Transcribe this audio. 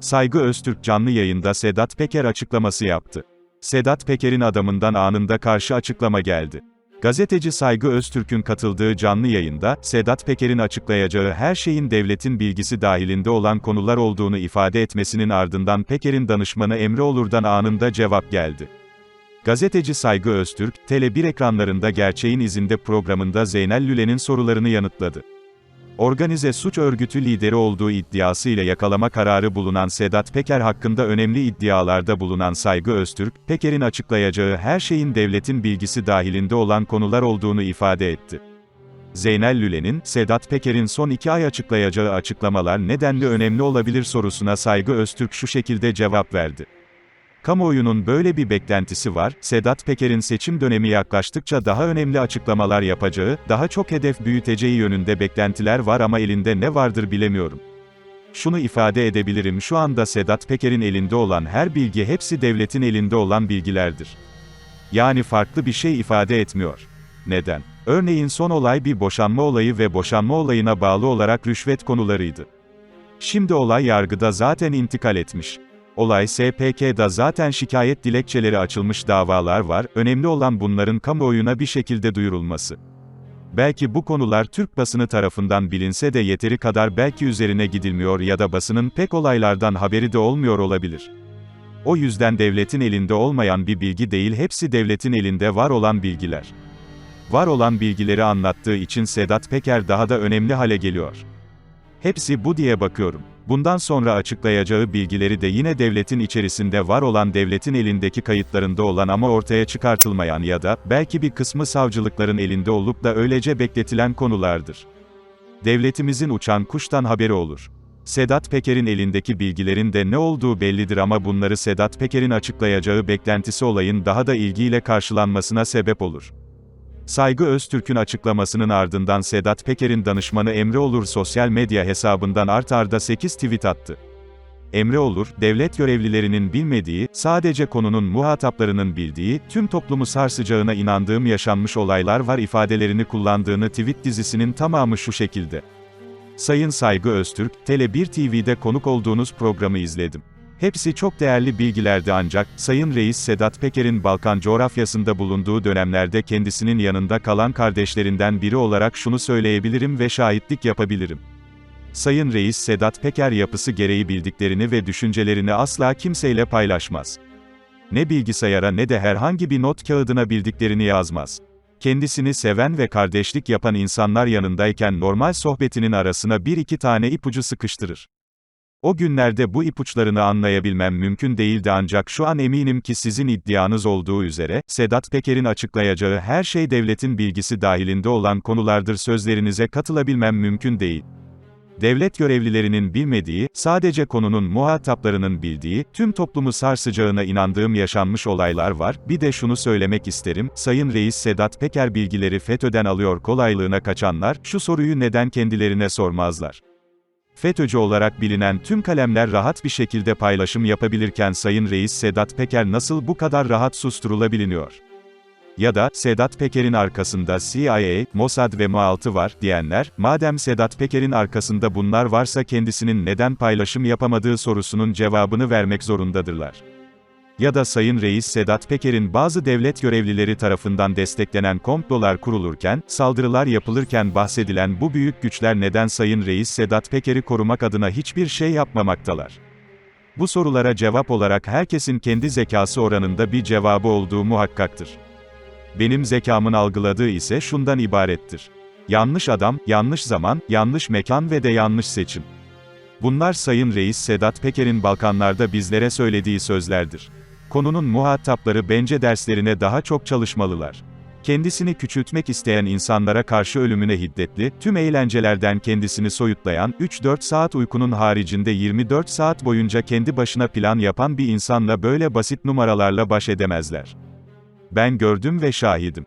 Saygı Öztürk canlı yayında Sedat Peker açıklaması yaptı. Sedat Peker'in adamından anında karşı açıklama geldi. Gazeteci Saygı Öztürk'ün katıldığı canlı yayında, Sedat Peker'in açıklayacağı her şeyin devletin bilgisi dahilinde olan konular olduğunu ifade etmesinin ardından Peker'in danışmanı Emre Olur'dan anında cevap geldi. Gazeteci Saygı Öztürk, Tele1 ekranlarında Gerçeğin İzinde programında Zeynel Lüle'nin sorularını yanıtladı. Organize suç örgütü lideri olduğu iddiasıyla yakalama kararı bulunan Sedat Peker hakkında önemli iddialarda bulunan Saygı Öztürk, Peker'in açıklayacağı her şeyin devletin bilgisi dahilinde olan konular olduğunu ifade etti. Zeynel Lüle'nin, Sedat Peker'in son iki ay açıklayacağı açıklamalar nedenli önemli olabilir sorusuna Saygı Öztürk şu şekilde cevap verdi. Kamuoyunun böyle bir beklentisi var, Sedat Peker'in seçim dönemi yaklaştıkça daha önemli açıklamalar yapacağı, daha çok hedef büyüteceği yönünde beklentiler var ama elinde ne vardır bilemiyorum. Şunu ifade edebilirim şu anda Sedat Peker'in elinde olan her bilgi hepsi devletin elinde olan bilgilerdir. Yani farklı bir şey ifade etmiyor. Neden? Örneğin son olay bir boşanma olayı ve boşanma olayına bağlı olarak rüşvet konularıydı. Şimdi olay yargıda zaten intikal etmiş. Olay SPK'da zaten şikayet dilekçeleri açılmış davalar var, önemli olan bunların kamuoyuna bir şekilde duyurulması. Belki bu konular Türk basını tarafından bilinse de yeteri kadar belki üzerine gidilmiyor ya da basının pek olaylardan haberi de olmuyor olabilir. O yüzden devletin elinde olmayan bir bilgi değil hepsi devletin elinde var olan bilgiler. Var olan bilgileri anlattığı için Sedat Peker daha da önemli hale geliyor. Hepsi bu diye bakıyorum. Bundan sonra açıklayacağı bilgileri de yine devletin içerisinde var olan devletin elindeki kayıtlarında olan ama ortaya çıkartılmayan ya da, belki bir kısmı savcılıkların elinde olup da öylece bekletilen konulardır. Devletimizin uçan kuştan haberi olur. Sedat Peker'in elindeki bilgilerin de ne olduğu bellidir ama bunları Sedat Peker'in açıklayacağı beklentisi olayın daha da ilgiyle karşılanmasına sebep olur. Saygı Öztürk'ün açıklamasının ardından Sedat Peker'in danışmanı Emre Olur sosyal medya hesabından art arda 8 tweet attı. Emre Olur, devlet görevlilerinin bilmediği, sadece konunun muhataplarının bildiği, tüm toplumu sarsacağına inandığım yaşanmış olaylar var ifadelerini kullandığını tweet dizisinin tamamı şu şekilde. Sayın Saygı Öztürk, Tele1 TV'de konuk olduğunuz programı izledim. Hepsi çok değerli bilgilerdi ancak, Sayın Reis Sedat Peker'in Balkan coğrafyasında bulunduğu dönemlerde kendisinin yanında kalan kardeşlerinden biri olarak şunu söyleyebilirim ve şahitlik yapabilirim. Sayın Reis Sedat Peker yapısı gereği bildiklerini ve düşüncelerini asla kimseyle paylaşmaz. Ne bilgisayara ne de herhangi bir not kağıdına bildiklerini yazmaz. Kendisini seven ve kardeşlik yapan insanlar yanındayken normal sohbetinin arasına bir iki tane ipucu sıkıştırır. O günlerde bu ipuçlarını anlayabilmem mümkün değildi ancak şu an eminim ki sizin iddianız olduğu üzere, Sedat Peker'in açıklayacağı her şey devletin bilgisi dahilinde olan konulardır sözlerinize katılabilmem mümkün değil. Devlet görevlilerinin bilmediği, sadece konunun muhataplarının bildiği, tüm toplumu sarsacağına inandığım yaşanmış olaylar var. Bir de şunu söylemek isterim, Sayın Reis Sedat Peker bilgileri FETÖ'den alıyor kolaylığına kaçanlar, şu soruyu neden kendilerine sormazlar? FETÖ'cü olarak bilinen tüm kalemler rahat bir şekilde paylaşım yapabilirken Sayın Reis Sedat Peker nasıl bu kadar rahat susturulabiliyor? Ya da, Sedat Peker'in arkasında CIA, Mossad ve MI6 var, diyenler, madem Sedat Peker'in arkasında bunlar varsa kendisinin neden paylaşım yapamadığı sorusunun cevabını vermek zorundadırlar. Ya da Sayın Reis Sedat Peker'in bazı devlet görevlileri tarafından desteklenen komplolar kurulurken, saldırılar yapılırken bahsedilen bu büyük güçler neden Sayın Reis Sedat Peker'i korumak adına hiçbir şey yapmamaktalar? Bu sorulara cevap olarak herkesin kendi zekası oranında bir cevabı olduğu muhakkaktır. Benim zekamın algıladığı ise şundan ibarettir. Yanlış adam, yanlış zaman, yanlış mekan ve de yanlış seçim. Bunlar Sayın Reis Sedat Peker'in Balkanlarda bizlere söylediği sözlerdir. Konunun muhatapları bence derslerine daha çok çalışmalılar. Kendisini küçültmek isteyen insanlara karşı ölümüne hiddetli, tüm eğlencelerden kendisini soyutlayan, 3-4 saat uykunun haricinde 24 saat boyunca kendi başına plan yapan bir insanla böyle basit numaralarla baş edemezler. Ben gördüm ve şahidim.